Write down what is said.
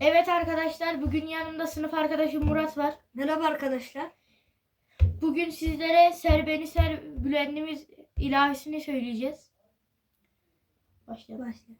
Evet arkadaşlar bugün yanımda sınıf arkadaşım Murat var. Merhaba arkadaşlar. Bugün sizlere Serbeni Ser Bülendimiz ilahisini söyleyeceğiz. Başlayalım. Başla.